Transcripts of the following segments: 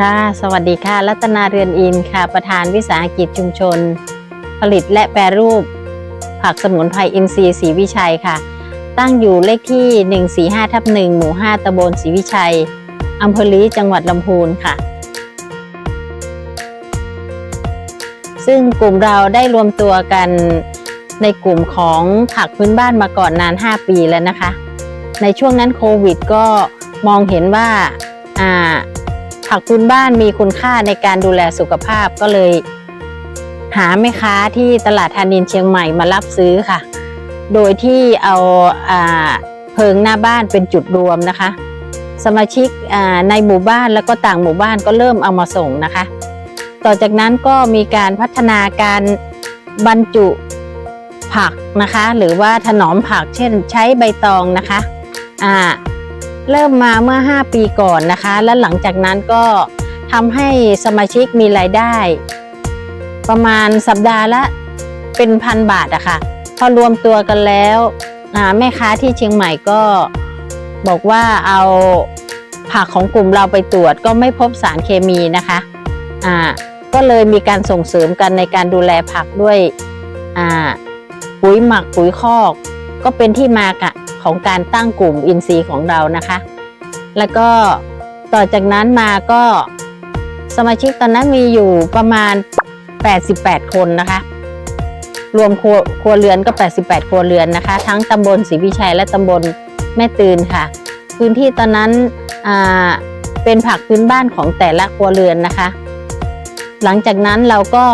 ค่ะ สวัสดีค่ะ รัตนาเรือนอินค่ะ ประธานวิสาหกิจชุมชน ผลิตและแปรรูป ผักสมุนไพรอินทรีย์ศรีวิชัยค่ะ ตั้งอยู่เลขที่ 145ทับ1หมู่ 5ตำบลศรีวิชัยอำเภอลีจังหวัดลำพูนค่ะ ซึ่งกลุ่มเราได้รวมตัวกันในกลุ่มของผักพื้นบ้านมาก่อนนาน 5 ปีแล้วนะคะ ในช่วงนั้นโควิดก็มองเห็นว่าอ่า ผักพื้นบ้านมีคุณค่าในการดูแลสุขภาพก็เลย หาแม่ค้าที่ตลาดธานินเชียงใหม่มารับซื้อค่ะ โดยที่เอาอเพิงหน้าบ้านเป็นจุดรวมนะคะ สมาชิกในหมู่บ้านแล้วก็ต่างหมู่บ้านก็เริ่มเอามาส่งนะคะ ต่อจากนั้นก็มีการพัฒนาการบรรจุผักนะคะ หรือว่าถนอมผักเช่นใช้ใบตองนะคะอ่า เริ่มมาเมื่อ 5 ปีก่อนนะคะ และหลังจากนั้นก็ทำให้สมาชิกมีรายได้ ประมาณสัปดาห์ละเป็นพันบาทอะค่ะ พอรวมตัวกันแล้วแม่ค้าที่เชียงใหม่ก็บอกว่าเอาผักของกลุ่มเราไปตรวจก็ไม่พบสารเคมีนะคะอ่าก็เลยมีการส่งเสริมกันในการดูแลผักด้วยอ่าปุ๋ยหมักปุ๋ยคอก ก็เป็นที่มากะ ของการตั้งกลุ่มอินทรีย์ของเรานะคะ แล้วก็ต่อจากนั้นมาก็สมาชิกตอนนั้นมีอยู่ประมาณ 88 คนนะคะ รวมครัวครัวเรือนก็ 88 ครัวเรือนนะคะ ทั้งตำบลศรีวิชัยและตำบลแม่ตื่นค่ะ พื้นที่ตอนนั้นเป็นผักพื้นบ้านของแต่ละครัวเรือนนะคะ หลังจากนั้นเราก็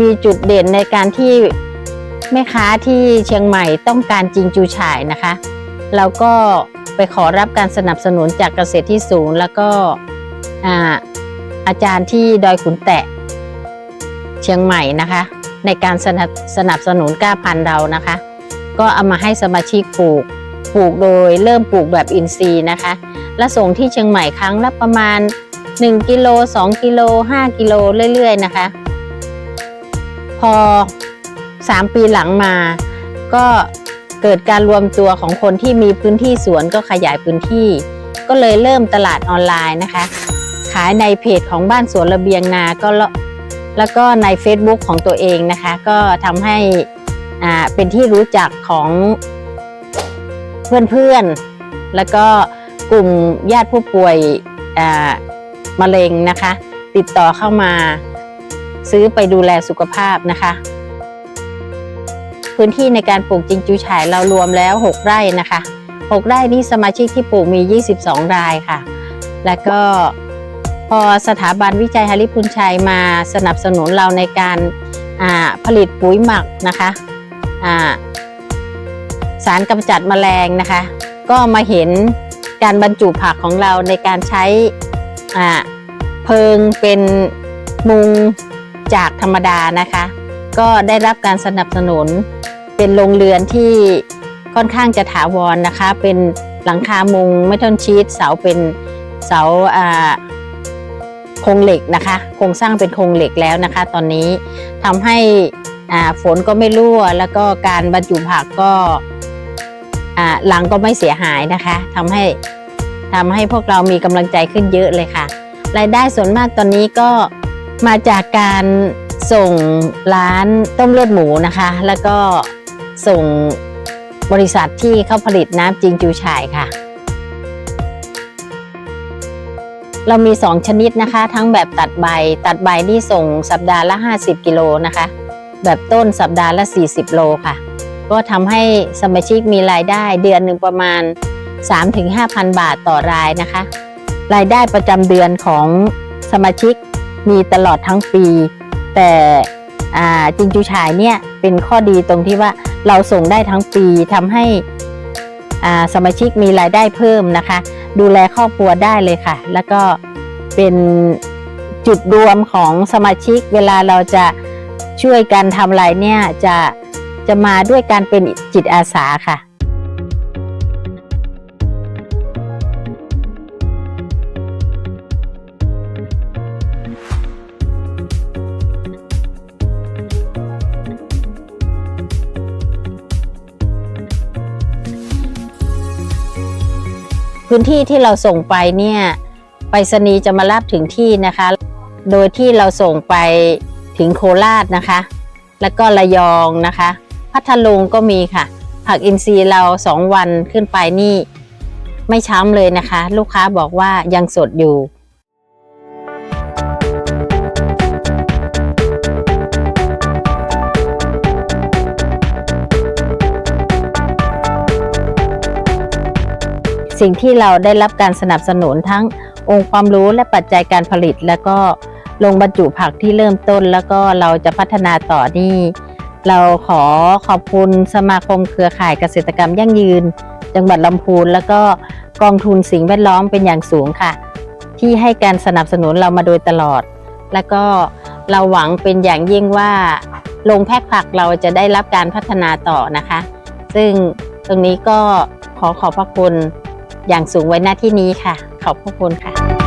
มีจุดเด่นในการที่แม่ค้าที่เชียงใหม่ต้องการจิงจูฉ่ายนะคะ เราก็ไปขอรับการสนับสนุนจากเกษตรที่สูง แล้วก็อาอาจารย์ที่ดอยขุนแตะ เชียงใหม่นะคะ ในการสนับสนับสนุนก้าพันธุ์เรานะคะ ก็เอามาให้สมาชิกปลูกปลูกโดยเริ่มปลูกแบบอินทรีย์นะคะ และส่งที่เชียงใหม่ครั้งละประมาณ 1กิโล2กิโล5กิโลเรื่อยๆนะคะ พอ 3 ปีหลังมาก็ เกิดการรวมตัวของคนที่มีพื้นที่สวนก็ขยายพื้นที่ ก็เลยเริ่มตลาดออนไลน์นะคะ ขายในเพจของบ้านสวนระเบียงนาก็แล้วแล้วก็ใน Facebook ของตัวเองนะคะ ก็ทำให้อ่าเป็นที่รู้จักของเพื่อนๆ แล้วก็กลุ่มญาติผู้ป่วยอ่ามะเร็งนะคะ ติดต่อเข้ามาซื้อไปดูแลสุขภาพนะคะ พื้นที่ในการปลูกจิงจูฉายเรารวมแล้ว 6 ไร่นะคะ 6 ไร่นี้สมาชิกที่ปลูกมี 22 รายค่ะ แล้วก็พอสถาบันวิจัยฮาริพุนชัยมาสนับสนุนเราในการผลิตปุ๋ยหมักนะคะสารกำจัดแมลงนะคะ ก็มาเห็นการบรรจุผักของเราในการใช้เพิงเป็นมุงจากธรรมดานะคะ ก็ได้รับการสนับสนุน เป็นโรงเรือนที่ค่อนข้างจะถาวรนะคะ เป็นหลังคามุงไม่ทนชีตเสาเป็นเสาโครงเหล็กนะคะโครงสร้างเป็นโครงเหล็กแล้วนะคะ ตอนนี้ทำให้ฝนก็ไม่รั่ว แล้วก็การบรรจุผักก็หลังก็ไม่เสียหายนะคะทำให้ทำให้พวกเรามีกำลังใจขึ้นเยอะเลยค่ะ รายได้ส่วนมากตอนนี้ก็มาจากการส่งร้านต้มเลือดหมูนะคะ แล้วก็ ส่งบริษัทที่เขาผลิตน้ำจิงจูฉ่ายค่ะ เรามี 2 ชนิดนะคะ ทั้งแบบตัดใบ ตัดใบนี่ส่งสัปดาห์ละ 50 กิโลนะคะ แบบต้นสัปดาห์ละ 40 โลค่ะ ก็ทำให้สมาชิกมีรายได้เดือนหนึ่งประมาณ 3-5,000 บาทต่อรายนะคะ รายได้ประจำเดือนของสมาชิกมีตลอดทั้งปี แต่จิงจูฉายเนี่ยเป็นข้อดีตรงที่ว่า เราส่งได้ทั้งปีทำให้สมาชิกมีรายได้เพิ่มนะคะ ดูแลครอบครัวได้เลยค่ะ แล้วก็เป็นจุดรวมของสมาชิก เวลาเราจะช่วยกันทำอะไรเนี่ยจะจะมาด้วยการเป็นจิตอาสาค่ะ พื้นที่ที่เราส่งไปเนี่ยไปรษณีย์จะมารับถึงที่นะคะ โดยที่เราส่งไปถึงโคราชนะคะ แล้วก็ระยองนะคะ พัทลุงก็มีค่ะ ผักอินทรีย์เราสองวันขึ้นไปนี่ ไม่ช้ำเลยนะคะ ลูกค้าบอกว่ายังสดอยู่ สิ่งที่เราได้รับการสนับสนุนทั้งองค์ความรู้และปัจจัยการผลิต แล้วก็ลงบรรจุผักที่เริ่มต้น แล้วก็เราจะพัฒนาต่อนี่เราขอขอบคุณสมาคมเครือข่ายเกษตรกรรมยั่งยืน จังหวัดลำพูนแล้วก็กองทุนสิ่งแวดล้อมเป็นอย่างสูงค่ะ ที่ให้การสนับสนุนเรามาโดยตลอด แล้วก็เราหวังเป็นอย่างยิ่งว่าโรงแพ็คผักเราจะได้รับการพัฒนาต่อนะคะ ซึ่งตรงนี้ก็ขอขอบพระคุณ อย่างสูงไว้หน้าที่นี้ค่ะ ขอบพระคุณค่ะ